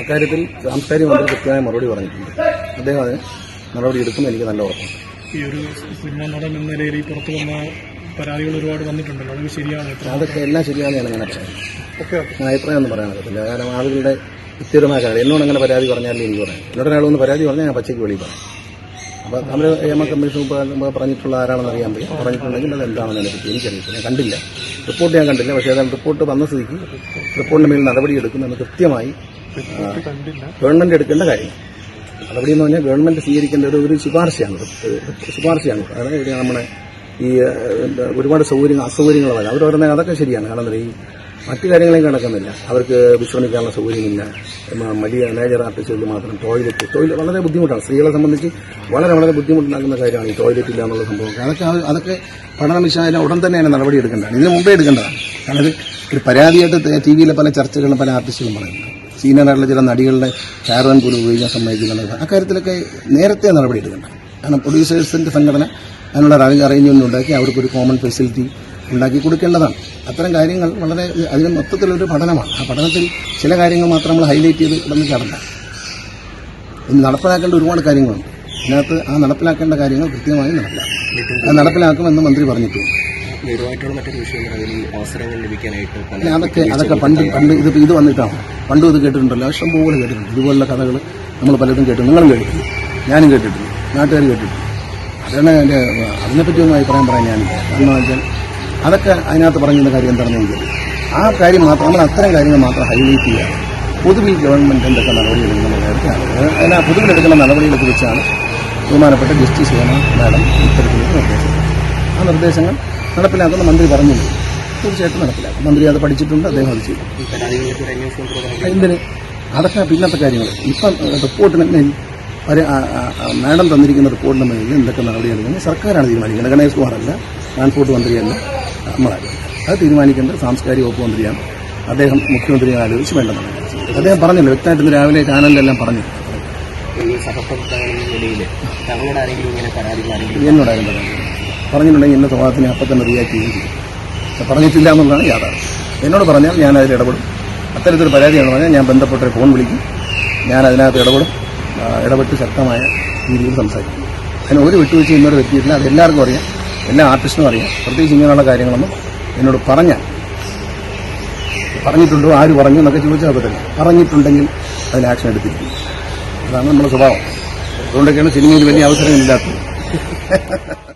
അക്കാര്യത്തിൽ സാംസ്കാരിക മന്ത്രി കൃത്യമായ മറുപടി പറഞ്ഞിട്ടുണ്ട്. അദ്ദേഹം അതിന് നടപടി എടുക്കുമെന്ന് എനിക്ക് നല്ല ഉറപ്പുണ്ട് ഈ ഒരു സിനിമാ നടൻ എന്ന നിലയിൽ പുറത്തു വന്ന പരാതികൾ ഒരുപാട് വന്നിട്ടുണ്ടല്ലോ. അതൊക്കെ ശരിയാണ് അതൊക്കെ എല്ലാം ശരിയാണെന്ന് ഞാൻ ഓക്കെ ഞാൻ അഭിപ്രായം ഒന്നും പറ്റത്തില്ല. കാരണം ആളുകളുടെ വ്യക്തിപരമായ കാര്യം. എന്നോട് അങ്ങനെ പരാതി പറഞ്ഞാലും എനിക്ക് പറയാം എന്നോട് ഒരാളൊന്ന് പരാതി പറഞ്ഞാൽ ഞാൻ പച്ചയ്ക്ക് വെളിയിൽ പറയാം. അപ്പോൾ നമ്മൾ നിയമ കമ്മീഷൻ പറഞ്ഞിട്ടുള്ള ആരാണെന്ന് അറിയാൻ പറ്റും. പറഞ്ഞിട്ടുണ്ടെങ്കിൽ അത് എന്താണെന്ന് എനിക്ക് എനിക്കറിയത്തില്ല. ഞാൻ കണ്ടില്ല. റിപ്പോർട്ട് ഞാൻ കണ്ടില്ല. പക്ഷേ അതാണ് റിപ്പോർട്ട് വന്ന സ്ഥിതിക്ക് റിപ്പോർട്ടിന് മേൽ നടപടിയെടുക്കുന്നതെന്ന് കൃത്യമായി ഗവൺമെന്റ് എടുക്കേണ്ട കാര്യം. നടപടി എന്ന് പറഞ്ഞാൽ ഗവൺമെന്റ് സ്വീകരിക്കേണ്ട ഒരു ഒരു ശുപാർശയാണ്. ശുപാർശയാണ് അതായത് നമ്മുടെ ഈ ഒരുപാട് സൗകര്യങ്ങൾ അസൗകര്യങ്ങൾ വരാം അവർ പറയുന്നത് അതൊക്കെ ശരിയാണ്. കാരണം ഈ മറ്റു കാര്യങ്ങളെയും കണക്കുന്നില്ല. അവർക്ക് വിശ്രമിക്കാനുള്ള സൗകര്യമില്ല. വലിയ മേജർ ആർട്ടിസ്റ്റുകൾ മാത്രം ടോയ്ലറ്റ്. ടോയ്ലറ്റ് വളരെ ബുദ്ധിമുട്ടാണ്. സ്ത്രീകളെ സംബന്ധിച്ച് വളരെ വളരെ ബുദ്ധിമുട്ടുണ്ടാക്കുന്ന കാര്യമാണ് ഈ ടോയ്ലറ്റ് ഇല്ല എന്നുള്ള സംഭവം. അതൊക്കെ അതൊക്കെ പഠന വിഷയം ഉടൻ തന്നെ അതിന് നടപടി എടുക്കേണ്ടതാണ് ഇതിന് മുമ്പേ എടുക്കേണ്ടതാണ്. കാരണം ഒരു പരാതിയായിട്ട് ടി വിയിലെ പല ചർച്ചകളും പല ആർട്ടിസ്റ്റുകളും പറയുന്നുണ്ട്. സീനിയറായിട്ടുള്ള ചില നടികളുടെ കാരവൻ പോലും ഉപയോഗിക്കാൻ സമ്മതിക്കുന്നുണ്ട് അക്കാര്യത്തിലൊക്കെ നേരത്തെ നടപടി എടുക്കണം കാരണം പ്രൊഡ്യൂസേഴ്സിന്റെ സംഘടന അതിനുള്ള അറേഞ്ച്മെന്റ് ഉണ്ടാക്കി അവർക്കൊരു കോമൺ ഫെസിലിറ്റി ഉണ്ടാക്കി കൊടുക്കേണ്ടതാണ്. അത്തരം കാര്യങ്ങൾ വളരെ അതിന് മൊത്തത്തിലൊരു പഠനമാണ്. ആ പഠനത്തിൽ ചില കാര്യങ്ങൾ മാത്രം നമ്മൾ ഹൈലൈറ്റ് ചെയ്ത് കിടന്ന് ചടണ്ട. ഇനി നടപ്പിലാക്കേണ്ട ഒരുപാട് കാര്യങ്ങളുണ്ട്. ഇതിനകത്ത് ആ നടപ്പിലാക്കേണ്ട കാര്യങ്ങൾ കൃത്യമായി നടപ്പിലാക്കും നടപ്പിലാക്കുമെന്ന് മന്ത്രി പറഞ്ഞിട്ടുണ്ട്. ഗൗരവമായിട്ടുള്ള മറ്റൊരു വിഷയം അതിൽ അവസരങ്ങൾ ലഭിക്കാനായിട്ട് അതൊക്കെ അതൊക്കെ പണ്ട് പണ്ട് ഇത് ഇത് വന്നിട്ടാണ് പണ്ടും ഇത് കേട്ടിട്ടുണ്ടല്ലോ. ഇഷ്ടം പോലെ കേട്ടിട്ടുണ്ട്. ഇതുപോലുള്ള കഥകൾ നമ്മൾ പലതും കേട്ടു നിങ്ങളും കേട്ടിട്ടുണ്ട്. ഞാനും കേട്ടിട്ടുണ്ട്. നാട്ടുകാർ കേട്ടിട്ടുണ്ട്. അതാണ് എന്റെ അതിനെപ്പറ്റി ഒന്നും അഭിപ്രായം പറയാൻ ഞാൻ കാരണം വെച്ചാൽ അതൊക്കെ അതിനകത്ത് പറഞ്ഞിരുന്ന കാര്യം എന്താണെന്ന് ആ കാര്യം മാത്രം നമ്മൾ അത്തരം കാര്യങ്ങൾ മാത്രം ഹൈലൈറ്റ് ചെയ്യുക പൊതുവിൽ ഗവൺമെന്റ് എന്തൊക്കെ നടപടിയെടുക്കുന്ന കാര്യത്തിലാണ് അതിനാ പൊതുവിൽ പൊതുവിലെടുക്കുന്ന നടപടികളൊക്കെ വെച്ചാണ് ബഹുമാനപ്പെട്ട ജസ്റ്റിസ് ഹേമ മാഡം ഇത്തരത്തിലുള്ള നിർദ്ദേശം ആ നിർദ്ദേശങ്ങൾ നടപ്പിലാക്കുന്ന മന്ത്രി പറഞ്ഞു. തീർച്ചയായിട്ടും നടപ്പിലാക്കും. മന്ത്രി അത് പഠിച്ചിട്ടുണ്ട് അദ്ദേഹം അത് ചെയ്തു. എന്തിന്? അതൊക്കെ പിന്നത്തെ കാര്യങ്ങൾ. ഇപ്പം റിപ്പോർട്ടിന് മാഡം തന്നിരിക്കുന്ന റിപ്പോർട്ടിന് മേലിൽ എന്തൊക്കെ നടപടിയെടുക്കുന്നത് സർക്കാരാണ് തീരുമാനിക്കുന്നത്. ഗണേഷ് കുമാറല്ല ട്രാൻസ്പോർട്ട് മന്ത്രിയല്ല നമ്മളാണ് അത് തീരുമാനിക്കേണ്ടത് സാംസ്കാരിക വകുപ്പ് മന്ത്രിയാണ്. അദ്ദേഹം മുഖ്യമന്ത്രിയെ ആലോചിച്ച് വേണ്ട നടപടി ചെയ്യും. അദ്ദേഹം പറഞ്ഞല്ലോ വ്യക്തമായിട്ട് ഇന്ന് രാവിലെ ചാനലിലെല്ലാം പറഞ്ഞു. എന്നോടായിരുന്നു പറഞ്ഞിട്ടുണ്ടെങ്കിൽ ഇന്ന സ്വഭാവത്തിനെ അപ്പം തന്നെ റിയാക്ട് ചെയ്യുകയും ചെയ്യും. പറഞ്ഞിട്ടില്ല എന്നുള്ളതാണ് യാഥാർത്ഥ്യം. എന്നോട് പറഞ്ഞാൽ ഞാൻ അതിൽ ഇടപെടും. അത്തരത്തിലൊരു പരാതിയാണ് പറഞ്ഞാൽ ഞാൻ ബന്ധപ്പെട്ട ഫോൺ വിളിക്കും. ഞാൻ അതിനകത്ത് ഇടപെടും. ഇടപെട്ട് ശക്തമായ രീതിയിൽ സംസാരിക്കും. അതിന് ഒരു വിട്ടുവീഴ്ച ഇന്നൊരു വ്യക്തിയിട്ടില്ല അത് എല്ലാവർക്കും അറിയാം. എല്ലാ ആർട്ടിസ്റ്റിനും അറിയാം. പ്രത്യേകിച്ച് ഇങ്ങനെയുള്ള കാര്യങ്ങളൊന്നും എന്നോട് പറഞ്ഞാൽ പറഞ്ഞിട്ടുണ്ടോ ആര് പറഞ്ഞു എന്നൊക്കെ ചോദിച്ചാൽ പറ്റില്ല പറഞ്ഞിട്ടുണ്ടെങ്കിൽ അതിന് ആക്ഷൻ എടുത്തിരിക്കും. അതാണ് നമ്മുടെ സ്വഭാവം. അതുകൊണ്ടൊക്കെയാണ് സിനിമയിൽ വലിയ അവസരമില്ലാത്തത്.